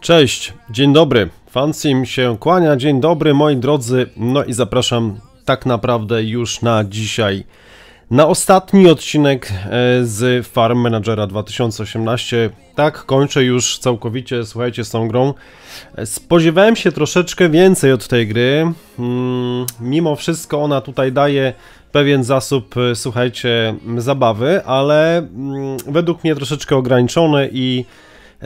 Cześć, dzień dobry. Fansim się kłania, dzień dobry moi drodzy. No i zapraszam tak naprawdę już na dzisiaj na ostatni odcinek e, z Farm Managera 2018. Tak, kończę już całkowicie, słuchajcie, z tą grą. E, Spodziewałem się troszeczkę więcej od tej gry. Mm, Mimo wszystko ona tutaj daje pewien zasób, e, słuchajcie, zabawy, ale mm, według mnie troszeczkę ograniczony i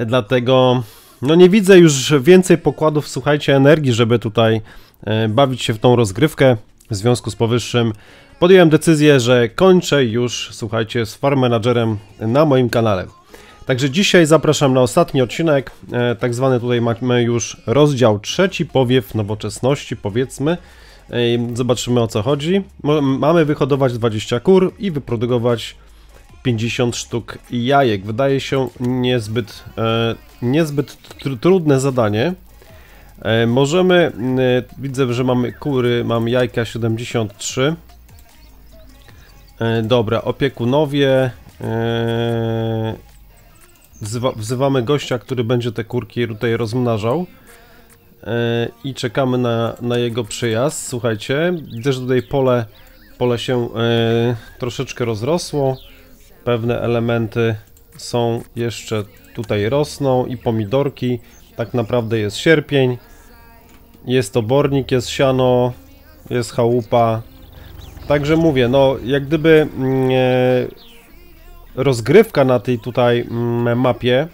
dlatego no nie widzę już więcej pokładów, słuchajcie, energii, żeby tutaj e, bawić się w tą rozgrywkę. W związku z powyższym podjąłem decyzję, że kończę już, słuchajcie, z Farm Managerem na moim kanale. Także dzisiaj zapraszam na ostatni odcinek, e, tak zwany tutaj mamy już rozdział trzeci, powiew nowoczesności, powiedzmy. Zobaczymy o co chodzi. Mamy wyhodować 20 kur i wyprodukować 50 sztuk jajek. Wydaje się niezbyt, e, niezbyt tr trudne zadanie. E, możemy, e, widzę, że mamy kury, mam jajka 73. E, dobra, opiekunowie. E, wzywa, wzywamy gościa, który będzie te kurki tutaj rozmnażał. E, I czekamy na, na jego przyjazd. Słuchajcie, widzę, że tutaj pole, pole się troszeczkę rozrosło pewne elementy są jeszcze tutaj rosną i pomidorki. Tak naprawdę jest sierpień. Jest obornik, jest siano, jest chałupa. Także mówię, no jak gdyby mm, e, rozgrywka na tej tutaj mm, mapie,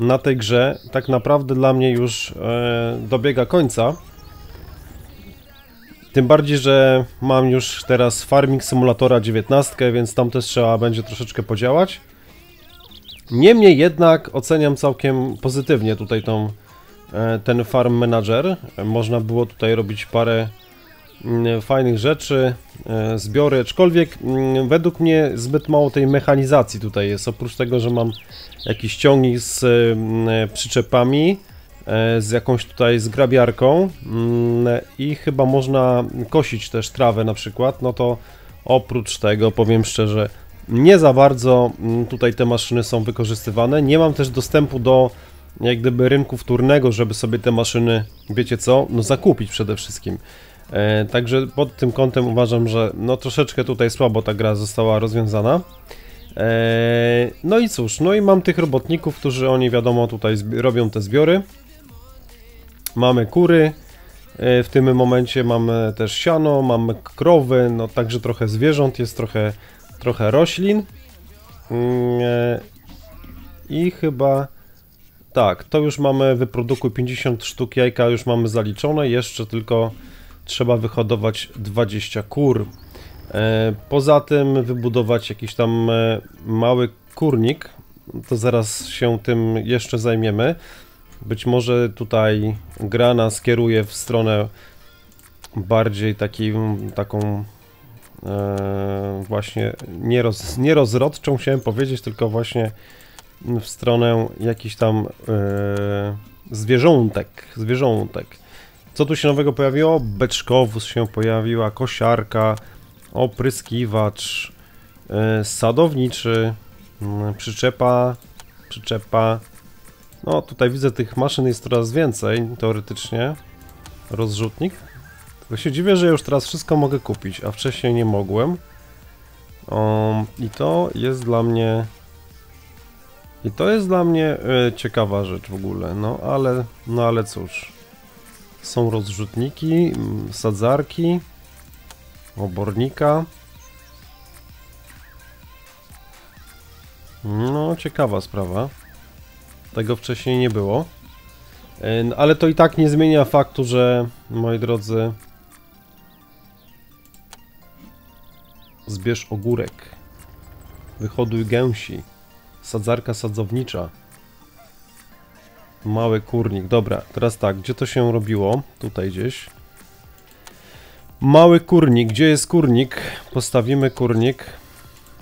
na tej grze, tak naprawdę dla mnie już e, dobiega końca. Tym bardziej, że mam już teraz Farming Simulatora 19, więc tam też trzeba będzie troszeczkę podziałać. Niemniej jednak oceniam całkiem pozytywnie tutaj tą, e, ten Farm Manager. Można było tutaj robić parę mm, fajnych rzeczy, e, zbiory, aczkolwiek mm, według mnie zbyt mało tej mechanizacji tutaj jest. Oprócz tego, że mam jakiś ciągnik z mm, przyczepami, z jakąś tutaj zgrabiarką mm, i chyba można kosić też trawę na przykład, no to oprócz tego powiem szczerze, nie za bardzo mm, tutaj te maszyny są wykorzystywane. Nie mam też dostępu do jak gdyby rynku wtórnego, żeby sobie te maszyny, wiecie co, no zakupić przede wszystkim. E, także pod tym kątem uważam, że no troszeczkę tutaj słabo ta gra została rozwiązana. E, no i cóż, no i mam tych robotników, którzy oni wiadomo tutaj robią te zbiory. Mamy kury, e, w tym momencie mamy też siano, mamy krowy, no także trochę zwierząt, jest trochę, trochę roślin. Mm, e, I chyba tak, to już mamy wyprodukuj 50 sztuk jajka, już mamy zaliczone, jeszcze tylko trzeba wyhodować 20 kur. E, Poza tym wybudować jakiś tam mały kurnik, to zaraz się tym jeszcze zajmiemy. Być może tutaj gra nas kieruje w stronę bardziej takim, taką e, właśnie nie, roz, nie rozrodczą chciałem powiedzieć, tylko właśnie w stronę jakiś tam e, zwierzątek, zwierzątek. Co tu się nowego pojawiło? Beczkowóz się pojawiła, kosiarka, opryskiwacz, e, sadowniczy, przyczepa, przyczepa. No tutaj widzę tych maszyn jest coraz więcej, teoretycznie. Rozrzutnik. Tylko się dziwię, że już teraz wszystko mogę kupić, a wcześniej nie mogłem. Um, I to jest dla mnie... I to jest dla mnie e, ciekawa rzecz w ogóle, no ale, no ale cóż. Są rozrzutniki, mm, sadzarki, obornika. No, ciekawa sprawa. Tego wcześniej nie było. E, Ale to i tak nie zmienia faktu, że moi drodzy, zbierz ogórek, wyhoduj gęsi, sadzarka sadzownicza, mały kurnik. Dobra, teraz tak, gdzie to się robiło? Tutaj gdzieś. Mały kurnik, gdzie jest kurnik? Postawimy kurnik.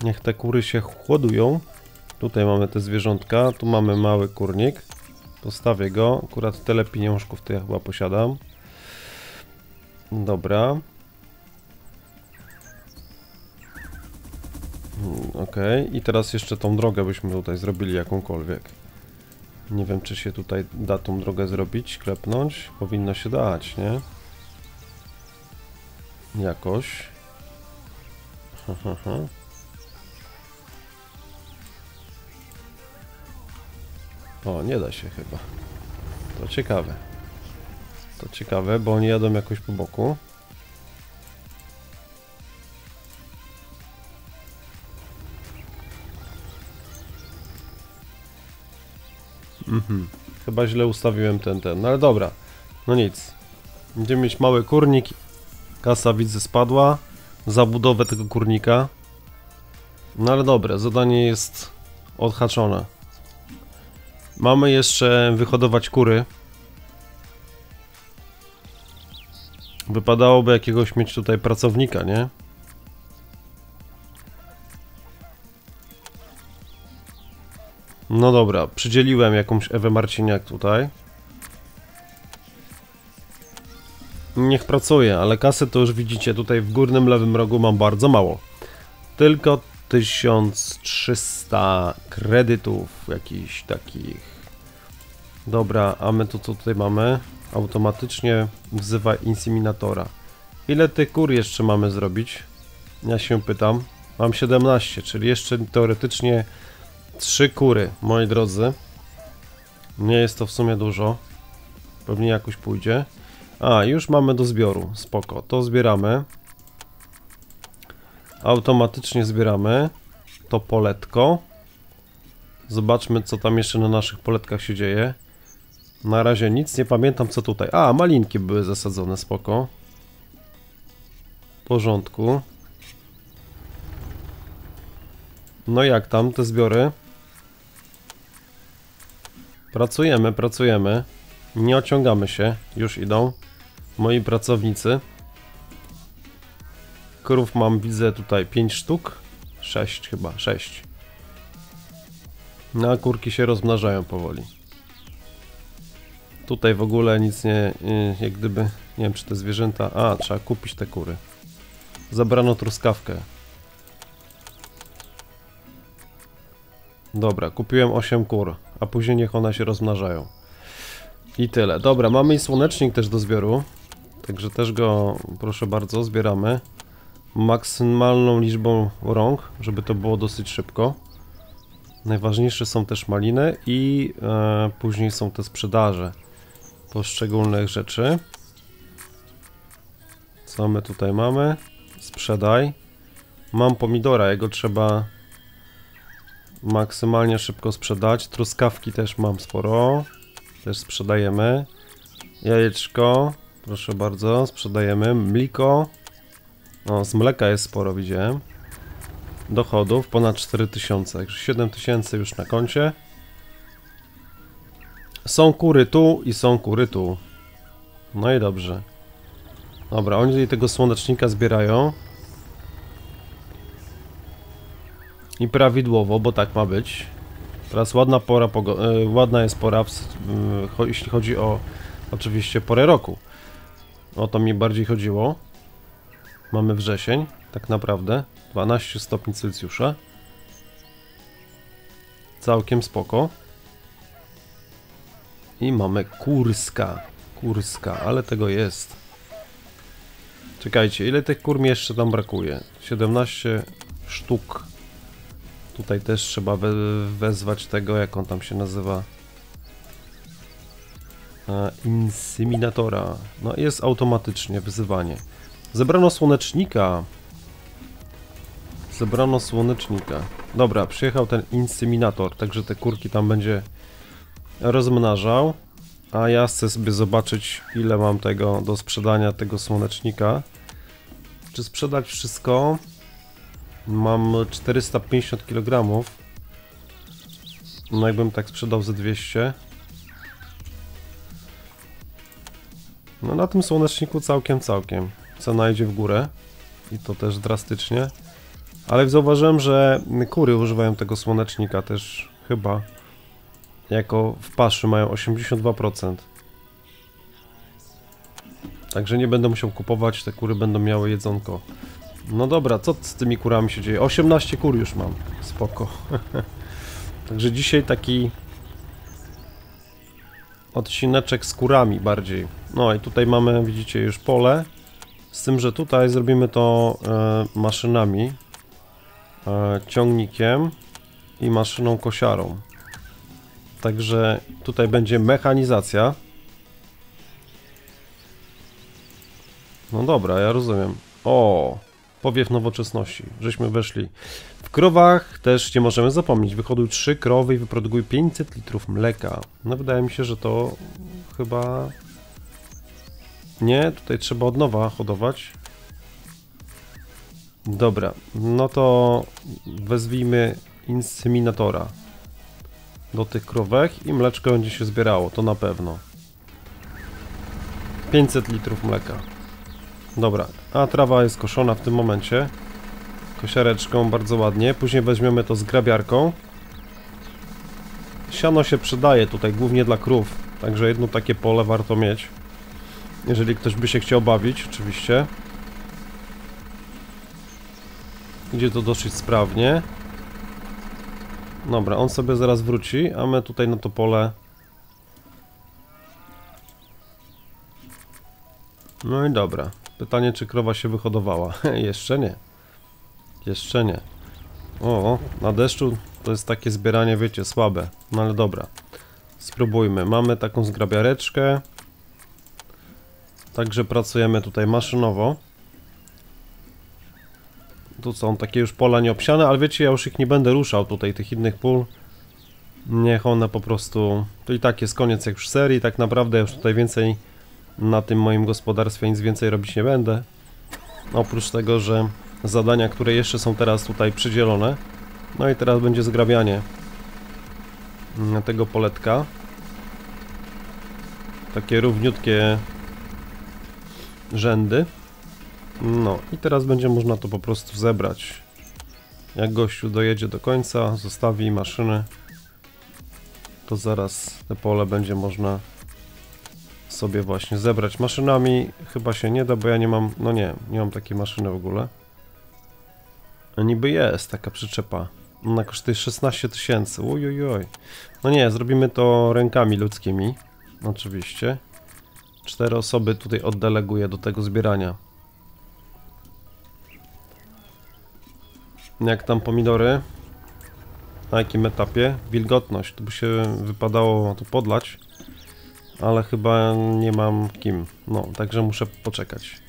Niech te kury się chłodują. Tutaj mamy te zwierzątka, tu mamy mały kurnik. Postawię go. Akurat tyle pieniążków to ja chyba posiadam. Dobra. Mm, Okej, i teraz jeszcze tą drogę byśmy tutaj zrobili jakąkolwiek. Nie wiem, czy się tutaj da tą drogę zrobić, klepnąć. Powinno się dać, nie? Jakoś. Ha, ha, ha. O, nie da się chyba. To ciekawe. To ciekawe, bo oni jadą jakoś po boku. Mhm. Chyba źle ustawiłem ten, ten. No ale dobra. No nic. Będziemy mieć mały kurnik. Kasa widzę spadła. Za budowę tego kurnika. No ale dobre, zadanie jest odhaczone. Mamy jeszcze wyhodować kury. Wypadałoby jakiegoś mieć tutaj pracownika, nie? No dobra, przydzieliłem jakąś Ewę Marciniak tutaj. Niech pracuje, ale kasy to już widzicie, tutaj w górnym lewym rogu mam bardzo mało. Tylko 1300 kredytów jakichś takich. Dobra, a my tu co tutaj mamy? Automatycznie wzywa inseminatora. Ile tych kur jeszcze mamy zrobić? Ja się pytam. Mam 17, czyli jeszcze teoretycznie Trzy kury, moi drodzy. Nie jest to w sumie dużo. Pewnie jakoś pójdzie. A, już mamy do zbioru. Spoko. To zbieramy. Automatycznie zbieramy. To poletko. Zobaczmy, co tam jeszcze na naszych poletkach się dzieje. Na razie nic, nie pamiętam co tutaj. A, malinki były zasadzone, spoko. W porządku. No jak tam te zbiory? Pracujemy, pracujemy. Nie ociągamy się. Już idą moi pracownicy. Krów mam, widzę tutaj 5 sztuk. 6 chyba, 6. No a kurki się rozmnażają powoli. Tutaj w ogóle nic nie, jak gdyby, nie wiem czy te zwierzęta, a trzeba kupić te kury. Zabrano truskawkę. Dobra, kupiłem 8 kur a później niech one się rozmnażają. I tyle. Dobra, mamy i słonecznik też do zbioru. Także też go, proszę bardzo, zbieramy. Maksymalną liczbą rąk, żeby to było dosyć szybko. Najważniejsze są też maliny i e, później są te sprzedaże poszczególnych rzeczy. Co my tutaj mamy? Sprzedaj. Mam pomidora, jego trzeba maksymalnie szybko sprzedać. Truskawki też mam sporo. Też sprzedajemy. Jajeczko. Proszę bardzo, sprzedajemy. Mliko. O, z mleka jest sporo, widziałem. Dochodów ponad 4000, także 7000 już na koncie. Są kury tu i są kury tu. No i dobrze. Dobra, oni tutaj tego słonecznika zbierają. I prawidłowo, bo tak ma być. Teraz ładna pora, e, ładna jest pora, jeśli chodzi o oczywiście porę roku. O to mi bardziej chodziło. Mamy wrzesień, tak naprawdę. 12 stopni Celsjusza. Całkiem spoko. I mamy Kurska. Kurska, ale tego jest. Czekajcie, ile tych kur mi jeszcze tam brakuje? 17 sztuk. Tutaj też trzeba we wezwać tego, jak on tam się nazywa. E, inseminatora. No jest automatycznie wyzywanie. Zebrano słonecznika. Zebrano słonecznika. Dobra, przyjechał ten inseminator, także te kurki tam będzie rozmnażał. A ja chcę sobie zobaczyć, ile mam tego do sprzedania tego słonecznika. Czy sprzedać wszystko? Mam 450 kg. No jakbym tak sprzedał za 200. No na tym słoneczniku całkiem, całkiem. Cena idzie w górę. I to też drastycznie. Ale zauważyłem, że kury używają tego słonecznika też chyba. Jako w paszy mają 82%. Także nie będę musiał kupować, te kury będą miały jedzonko. No dobra, co z tymi kurami się dzieje? 18 kur już mam. Spoko. Także dzisiaj taki odcineczek z kurami bardziej. No i tutaj mamy, widzicie, już pole. Z tym, że tutaj zrobimy to e, maszynami, e, ciągnikiem i maszyną kosiarą. Także tutaj będzie mechanizacja. No dobra, ja rozumiem. O, powiew nowoczesności, żeśmy weszli. W krowach też nie możemy zapomnieć. Wychodują trzy krowy i wyprodukują 500 litrów mleka. No wydaje mi się, że to chyba... Nie, tutaj trzeba od nowa hodować. Dobra, no to wezwijmy inseminatora do tych krowek i mleczko będzie się zbierało, to na pewno. 500 litrów mleka. Dobra, a trawa jest koszona w tym momencie. Kosiareczką bardzo ładnie. Później weźmiemy to z grabiarką. Siano się przydaje tutaj głównie dla krów, także jedno takie pole warto mieć. Jeżeli ktoś by się chciał bawić, oczywiście. Idzie to dosyć sprawnie. Dobra, on sobie zaraz wróci, a my tutaj na to pole... No i dobra. Pytanie, czy krowa się wyhodowała? Jeszcze nie. Jeszcze nie. O, na deszczu to jest takie zbieranie, wiecie, słabe. No ale dobra. Spróbujmy. Mamy taką zgrabiareczkę. Także pracujemy tutaj maszynowo. Tu są takie już pola nieobsiane, ale wiecie, ja już ich nie będę ruszał tutaj, tych innych pól. Niech one po prostu... To i tak jest koniec jak już serii, tak naprawdę już tutaj więcej na tym moim gospodarstwie nic więcej robić nie będę. Oprócz tego, że zadania, które jeszcze są teraz tutaj przydzielone. No i teraz będzie zgrabianie tego poletka. Takie równiutkie rzędy. No i teraz będzie można to po prostu zebrać. Jak gościu dojedzie do końca, zostawi maszyny, to zaraz te pole będzie można sobie właśnie zebrać maszynami. Chyba się nie da, bo ja nie mam, no nie, nie mam takiej maszyny w ogóle. A niby jest taka przyczepa. Ona kosztuje 16 tysięcy. Ojojoj. No nie, zrobimy to rękami ludzkimi. Oczywiście. Cztery osoby tutaj oddeleguję do tego zbierania. Jak tam pomidory? Na jakim etapie? Wilgotność. Tu by się wypadało to podlać. Ale chyba nie mam kim. No, także muszę poczekać.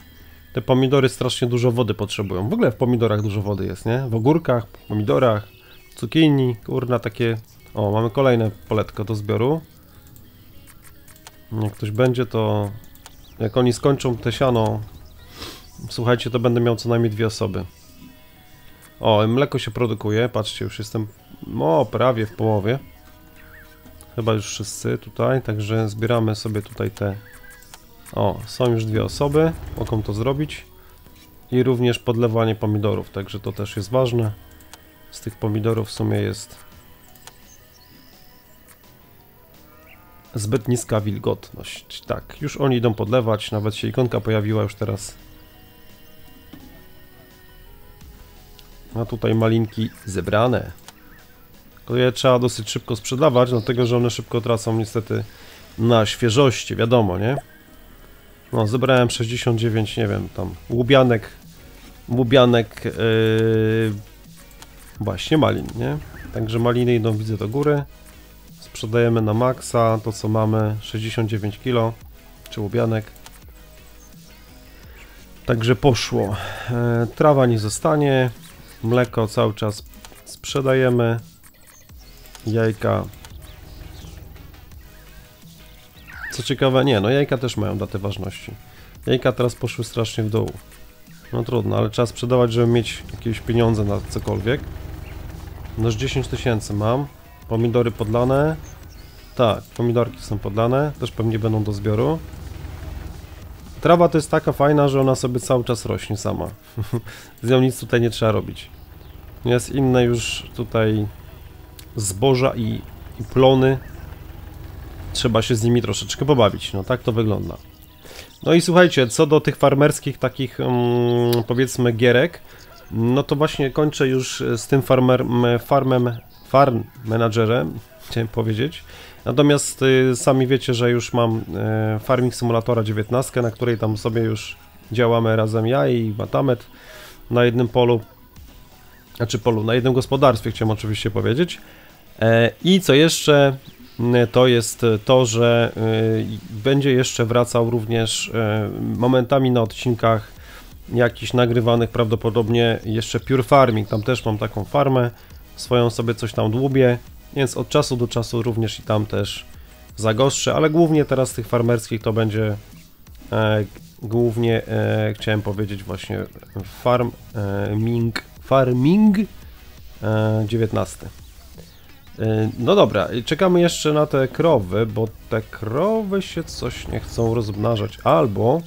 Te pomidory strasznie dużo wody potrzebują. W ogóle w pomidorach dużo wody jest, nie? W ogórkach, pomidorach, cukinii, kurna takie... O, mamy kolejne poletko do zbioru. Jak ktoś będzie, to... Jak oni skończą te siano... Słuchajcie, to będę miał co najmniej dwie osoby. O, mleko się produkuje, patrzcie, już jestem... O, prawie w połowie. Chyba już wszyscy tutaj, także zbieramy sobie tutaj te o, są już dwie osoby, mogą to zrobić. I również podlewanie pomidorów, także to też jest ważne. Z tych pomidorów w sumie jest zbyt niska wilgotność. Tak, już oni idą podlewać, nawet się ikonka pojawiła już teraz. A tutaj malinki zebrane. Tylko je trzeba dosyć szybko sprzedawać, dlatego że one szybko tracą niestety na świeżości, wiadomo, nie? No, zebrałem 69, nie wiem, tam łubianek, łubianek, yy, właśnie malin, nie? Także maliny idą, widzę, do góry. Sprzedajemy na maksa to, co mamy, 69 kg, czy łubianek. Także poszło. E, trawa nie zostanie, mleko cały czas sprzedajemy, jajka Co ciekawe, nie, no jajka też mają datę ważności. Jajka teraz poszły strasznie w dół. No trudno, ale trzeba sprzedawać, żeby mieć jakieś pieniądze na cokolwiek. Noż 10 tysięcy mam. Pomidory podlane. Tak, pomidorki są podlane. Też pewnie będą do zbioru. Trawa to jest taka fajna, że ona sobie cały czas rośnie sama. Z nią nic tutaj nie trzeba robić. Jest inne już tutaj zboża i, i plony, trzeba się z nimi troszeczkę pobawić. No tak to wygląda. No i słuchajcie, co do tych farmerskich takich um, powiedzmy gierek, no to właśnie kończę już z tym farmer, farmem, farm managerem, chciałem powiedzieć. Natomiast y, sami wiecie, że już mam e, Farming Simulatora 19, na której tam sobie już działamy razem ja i Matamet na jednym polu, znaczy polu, na jednym gospodarstwie chciałem oczywiście powiedzieć. E, I co jeszcze, to jest to, że y, będzie jeszcze wracał również e, momentami na odcinkach jakichś nagrywanych prawdopodobnie jeszcze Pure Farming, tam też mam taką farmę, swoją sobie coś tam dłubię, więc od czasu do czasu również i tam też zagoszczę, ale głównie teraz tych farmerskich to będzie e, głównie e, chciałem powiedzieć właśnie farming, farming e, 19. E, No dobra, czekamy jeszcze na te krowy, bo te krowy się coś nie chcą rozmnażać, albo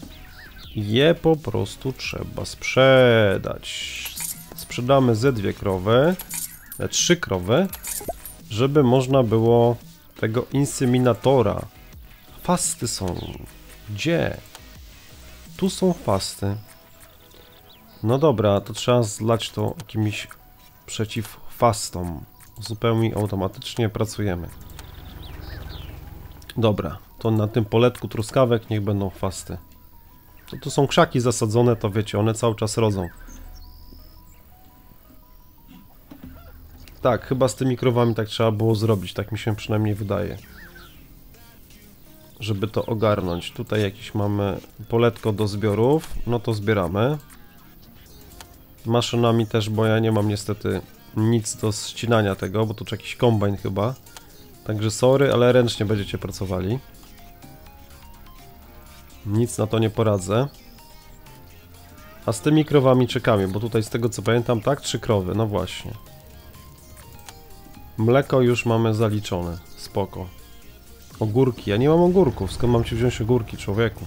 je po prostu trzeba sprzedać. Sprzedamy ze dwie krowy, e, trzy krowy, żeby można było tego inseminatora. Fasty są. Gdzie? Tu są fasty. No dobra, to trzeba zlać to jakimiś przeciwfastom. Zupełnie automatycznie pracujemy. Dobra, to na tym poletku truskawek niech będą fasty. To tu są krzaki zasadzone, to wiecie, one cały czas rodzą. Tak, chyba z tymi krowami tak trzeba było zrobić, tak mi się przynajmniej wydaje. Żeby to ogarnąć. Tutaj jakieś mamy poletko do zbiorów, no to zbieramy. Maszynami też, bo ja nie mam niestety nic do ścinania tego, bo tu jakiś kombajn chyba. Także sorry, ale ręcznie będziecie pracowali. Nic na to nie poradzę. A z tymi krowami czekamy, bo tutaj z tego co pamiętam, tak, trzy krowy, no właśnie. Mleko już mamy zaliczone, spoko. Ogórki, ja nie mam ogórków, skąd mam ci wziąć ogórki, człowieku?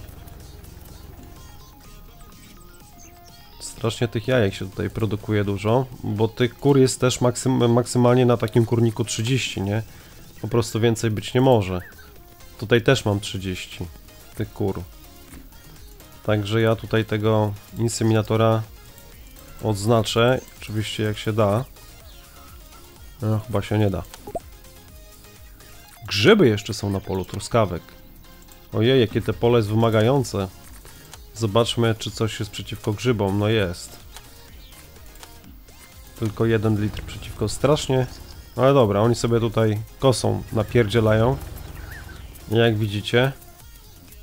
Strasznie tych jajek się tutaj produkuje dużo, bo tych kur jest też maksym maksymalnie na takim kurniku 30, nie? Po prostu więcej być nie może. Tutaj też mam 30 tych kur. Także ja tutaj tego inseminatora odznaczę, oczywiście jak się da. No, chyba się nie da. Grzyby jeszcze są na polu truskawek. Ojej, jakie te pole jest wymagające. Zobaczmy, czy coś jest przeciwko grzybom. No jest. Tylko jeden litr przeciwko. Strasznie. Ale dobra, oni sobie tutaj kosą napierdzielają. Jak widzicie.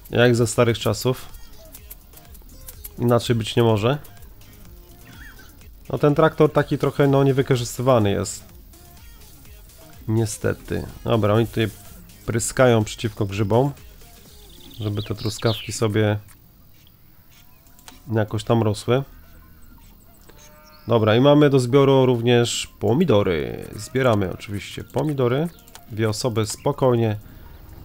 Jak ze starych czasów. Inaczej być nie może. No ten traktor taki trochę no niewykorzystywany jest. Niestety. Dobra, oni tutaj pryskają przeciwko grzybom. Żeby te truskawki sobie jakoś tam rosły. Dobra, i mamy do zbioru również pomidory. Zbieramy oczywiście pomidory. Dwie osoby spokojnie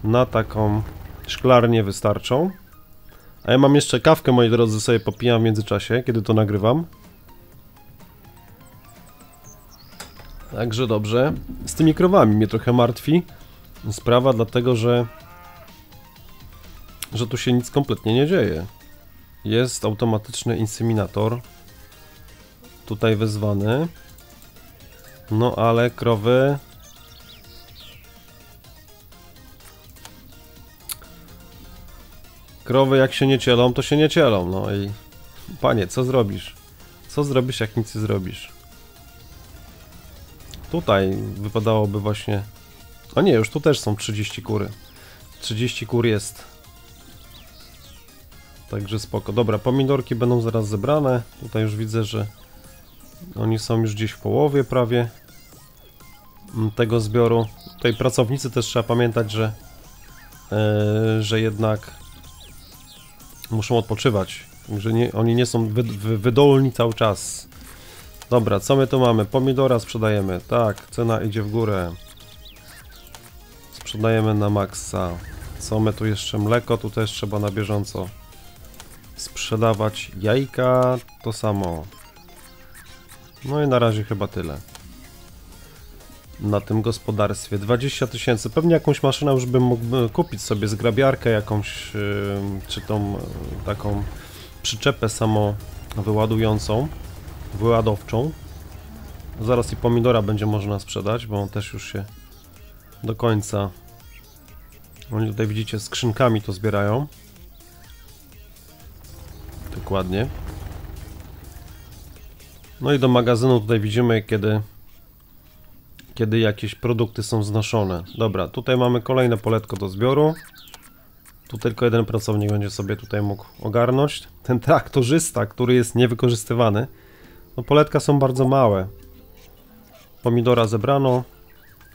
na taką szklarnię wystarczą. A ja mam jeszcze kawkę, moi drodzy, sobie popijam w międzyczasie, kiedy to nagrywam. Także dobrze. Z tymi krowami mnie trochę martwi sprawa, dlatego że że tu się nic kompletnie nie dzieje. Jest automatyczny inseminator tutaj wezwany. No ale krowy Krowy jak się nie cielą, to się nie cielą, no i panie, co zrobisz? Co zrobisz, jak nic nie zrobisz? Tutaj wypadałoby właśnie... A nie, już tu też są 30 kury. 30 kur jest. Także spoko. Dobra, pomidorki będą zaraz zebrane. Tutaj już widzę, że oni są już gdzieś w połowie prawie tego zbioru. Tutaj pracownicy też trzeba pamiętać, że, yy, że jednak muszą odpoczywać. Że nie, oni nie są wy, wy, wydolni cały czas. Dobra, co my tu mamy? Pomidora sprzedajemy. Tak, cena idzie w górę. Sprzedajemy na maksa. Co my tu jeszcze? Mleko, tu też trzeba na bieżąco sprzedawać. Jajka, to samo. No i na razie chyba tyle. Na tym gospodarstwie 20 tysięcy. Pewnie jakąś maszynę już bym mógł kupić sobie, zgrabiarkę jakąś, czy tą yy, taką przyczepę samo wyładującą, wyładowczą. Zaraz i pomidora będzie można sprzedać, bo on też już się do końca Oni tutaj widzicie skrzynkami to zbierają. Dokładnie. No i do magazynu tutaj widzimy, kiedy kiedy jakieś produkty są znoszone. Dobra, tutaj mamy kolejne poletko do zbioru. Tu tylko jeden pracownik będzie sobie tutaj mógł ogarnąć. Ten traktorzysta, który jest niewykorzystywany. No poletka są bardzo małe. Pomidora zebrano.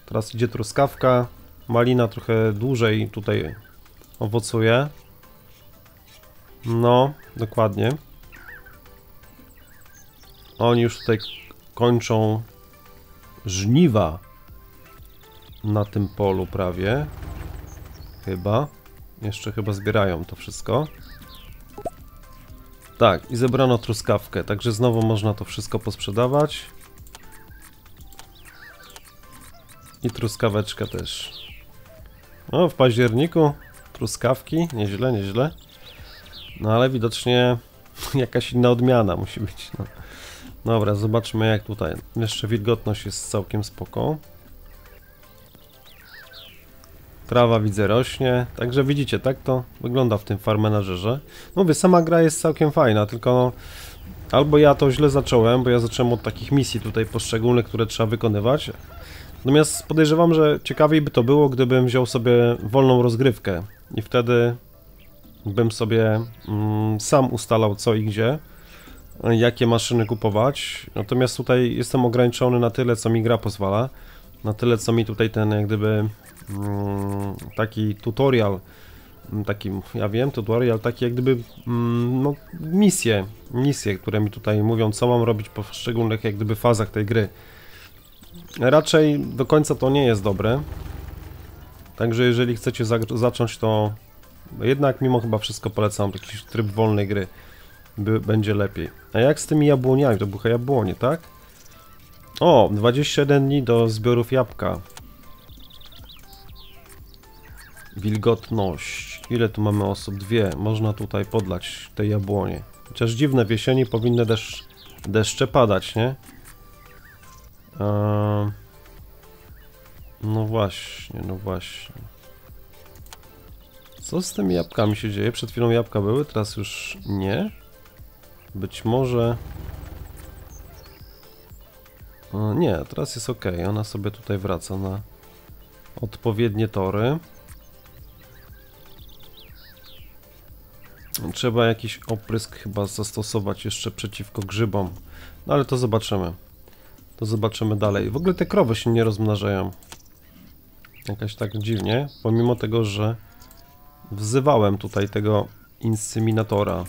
Teraz idzie truskawka. Malina trochę dłużej tutaj owocuje. No, dokładnie. Oni już tutaj kończą żniwa na tym polu prawie. Chyba. Jeszcze chyba zbierają to wszystko. Tak, i zebrano truskawkę, także znowu można to wszystko posprzedawać. I truskaweczkę też. No, w październiku truskawki, nieźle, nieźle. No ale widocznie jakaś inna odmiana musi być. No. Dobra, zobaczmy jak tutaj. Jeszcze wilgotność jest całkiem spoko. Trawa widzę rośnie, także widzicie, tak to wygląda w tym farmenażerze. Mówię, sama gra jest całkiem fajna, tylko no, albo ja to źle zacząłem, bo ja zacząłem od takich misji tutaj poszczególnych, które trzeba wykonywać. Natomiast podejrzewam, że ciekawiej by to było, gdybym wziął sobie wolną rozgrywkę i wtedy bym sobie mm, sam ustalał co i gdzie jakie maszyny kupować. Natomiast tutaj jestem ograniczony na tyle, co mi gra pozwala. Na tyle, co mi tutaj ten, jak gdyby mm, taki tutorial, mm, taki, ja wiem, tutorial, taki jak gdyby mm, no, misje, misje, które mi tutaj mówią, co mam robić po poszczególnych jak gdyby fazach tej gry. Raczej do końca to nie jest dobre. Także jeżeli chcecie zacząć, to jednak mimo chyba wszystko polecam jakiś tryb wolnej gry by, będzie lepiej. A jak z tymi jabłoniami? To były jabłonie, tak? O, 21 dni do zbiorów jabłka. Wilgotność. Ile tu mamy osób? Dwie. Można tutaj podlać te jabłonie. Chociaż dziwne, w jesieni powinny deszcz, deszcze padać, nie? Eee... No właśnie, no właśnie. Co z tymi jabłkami się dzieje? Przed chwilą jabłka były, teraz już nie. Być może... O, nie, teraz jest ok. Ona sobie tutaj wraca na odpowiednie tory. Trzeba jakiś oprysk chyba zastosować jeszcze przeciwko grzybom. No ale to zobaczymy. To zobaczymy dalej. W ogóle te krowy się nie rozmnażają. Jakaś tak dziwnie, pomimo tego, że wzywałem tutaj tego inseminatora.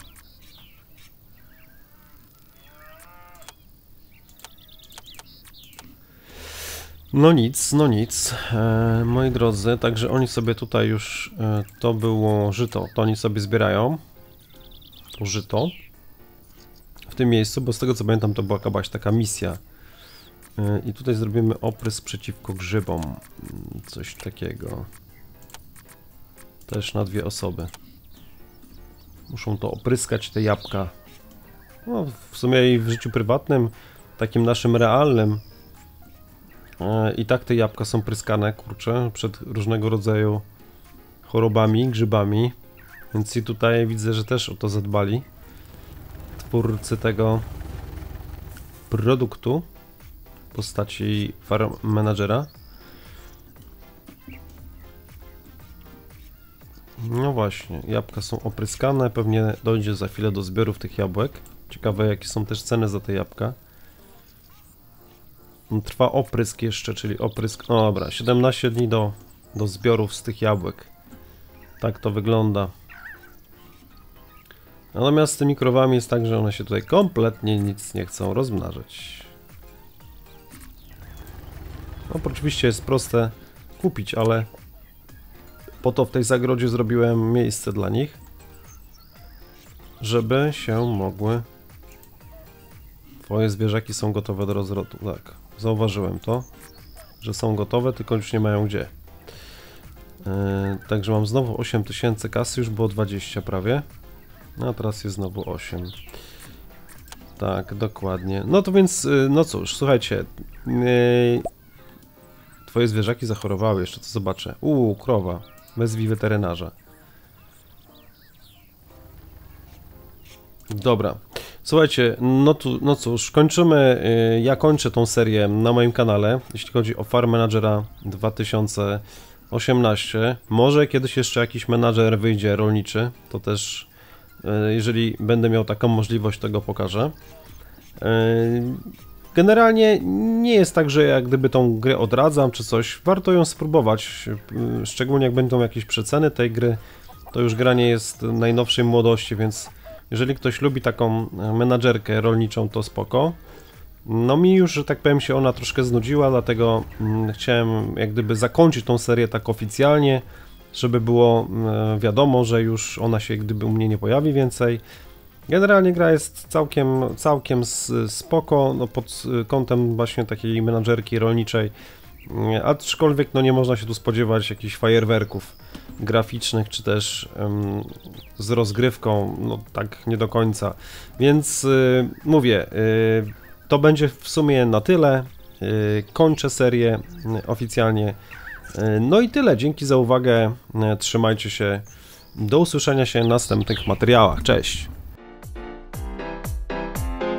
No nic, no nic, e, moi drodzy, także oni sobie tutaj już, e, to było żyto, to oni sobie zbierają. To żyto. W tym miejscu, bo z tego co pamiętam to była jakaś taka misja. E, i tutaj zrobimy oprys przeciwko grzybom, coś takiego, też na dwie osoby, muszą to opryskać te jabłka, no w sumie i w życiu prywatnym, takim naszym realnym, I tak te jabłka są pryskane, kurczę, przed różnego rodzaju chorobami, grzybami. Więc i tutaj widzę, że też o to zadbali. Twórcy tego produktu w postaci farm managera. No właśnie, jabłka są opryskane, pewnie dojdzie za chwilę do zbiorów tych jabłek. Ciekawe jakie są też ceny za te jabłka. Trwa oprysk jeszcze, czyli oprysk... No dobra, 17 dni do, do zbiorów z tych jabłek. Tak to wygląda. Natomiast z tymi krowami jest tak, że one się tutaj kompletnie nic nie chcą rozmnażać. No oczywiście jest proste kupić, ale po to w tej zagrodzie zrobiłem miejsce dla nich, żeby się mogły... Twoje zwierzaki są gotowe do rozrodu, tak. Zauważyłem to, że są gotowe, tylko już nie mają gdzie. Yy, także mam znowu 8000 kasy, już było 20 prawie. No a teraz jest znowu 8. Tak, dokładnie. No to więc, yy, no cóż, słuchajcie. Yy, twoje zwierzaki zachorowały, jeszcze to zobaczę. Uuu, krowa. wezwij weterynarza. Dobra. Słuchajcie, no, tu, no cóż, kończymy. y, Ja kończę tą serię na moim kanale, jeśli chodzi o Farm Managera 2018. Może kiedyś jeszcze jakiś menadżer wyjdzie rolniczy, to też, y, jeżeli będę miał taką możliwość, tego pokażę. Y, Generalnie nie jest tak, że jak gdyby tą grę odradzam czy coś, warto ją spróbować, szczególnie jak będą jakieś przeceny tej gry, to już gra nie jest najnowszej młodości, więc jeżeli ktoś lubi taką e, menadżerkę rolniczą, to spoko. No mi już, że tak powiem, się ona troszkę znudziła, dlatego mm, chciałem jak gdyby zakończyć tą serię tak oficjalnie, żeby było e, wiadomo, że już ona się gdyby u mnie nie pojawi więcej. Generalnie gra jest całkiem, całkiem spoko, no pod y, kątem właśnie takiej menadżerki rolniczej, aczkolwiek no nie można się tu spodziewać jakichś fajerwerków graficznych, czy też em, z rozgrywką, no tak nie do końca. Więc y, mówię, y, to będzie w sumie na tyle. Y, kończę serię y, oficjalnie. Y, no i tyle. Dzięki za uwagę. Y, Trzymajcie się. Do usłyszenia się w następnych materiałach. Cześć.